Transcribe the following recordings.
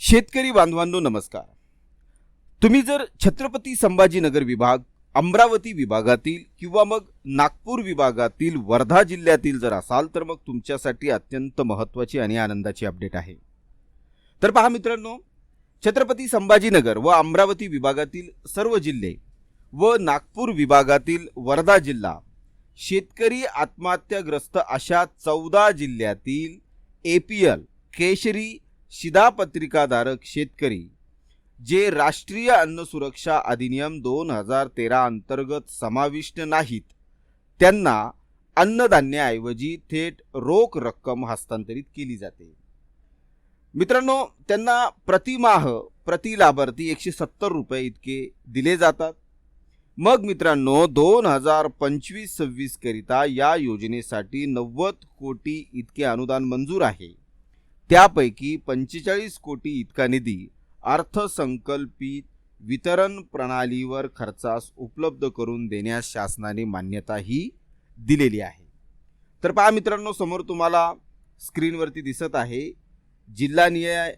शेतकरी बांधवांनो नमस्कार. तुम्ही जर छत्रपती संभाजीनगर विभाग अमरावती विभागातील किंवा मग नागपूर विभागातील वर्धा जिल्ह्यातील जर असाल तर मग तुमच्यासाठी अत्यंत महत्त्वाची आणि आनंदाची अपडेट आहे. तर पहा मित्रांनो छत्रपती संभाजीनगर व अमरावती विभागातील सर्व जिल्हे व नागपूर विभागातील वर्धा जिल्हा शेतकरी आत्महत्याग्रस्त अशा चौदा जिल्ह्यातील ए पी एल केशरी शिधापत्रिकाधारक शेतकरी जे राष्ट्रीय अन्न सुरक्षा अधिनियम दोन हजार तेरा अंतर्गत समाविष्ट नाहीत त्यांना अन्नधान्याऐवजी थेट रोख रक्कम हस्तांतरित केली जाते. मित्रांनो त्यांना प्रतिमाह प्रति लाभार्थी एकशे सत्तर रुपये इतके दिले जातात. मग मित्रांनो दोन हजार पंचवीस सव्वीसकरिता या योजनेसाठी नव्वद कोटी इतके अनुदान मंजूर आहे. त्यापैकी पंचेचाळीस कोटी इतका निधी अर्थसंकल्पित वितरण प्रणालीवर खर्चास उपलब्ध करून देण्यास शासनाने मान्यताही दिलेली आहे. तर पहा मित्रांनो समोर तुम्हाला स्क्रीनवरती दिसत आहे जिल्हा न्याय.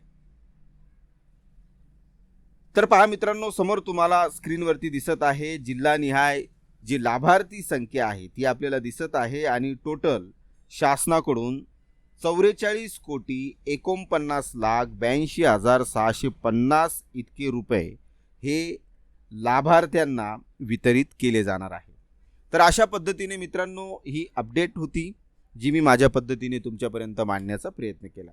तर पहा मित्रांनो समोर तुम्हाला स्क्रीनवरती दिसत आहे जिल्हानिहाय जी लाभार्थी संख्या आहे ती आपल्याला दिसत आहे आणि टोटल शासनाकडून चौवेचाळीस कोटी एकोणपन्नास लाख ब्याऐंशी हजार सहाशे पन्नास इतके रुपये हे लाभार्थ्यांना वितरित केले जाणार आहे. तर अशा पद्धतीने मित्रांनो ही अपडेट होती जी मी माझ्या पद्धतीने तुमच्यापर्यंत मांडण्याचा प्रयत्न केला.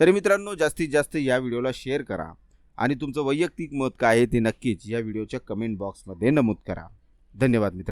तरी मित्रांनो जास्तीत जास्त या व्हिडिओला शेअर करा आणि तुमचं वैयक्तिक मत काय आहे ते नक्कीच या व्हिडिओच्या कमेंट बॉक्समध्ये नमूद करा. धन्यवाद मित्र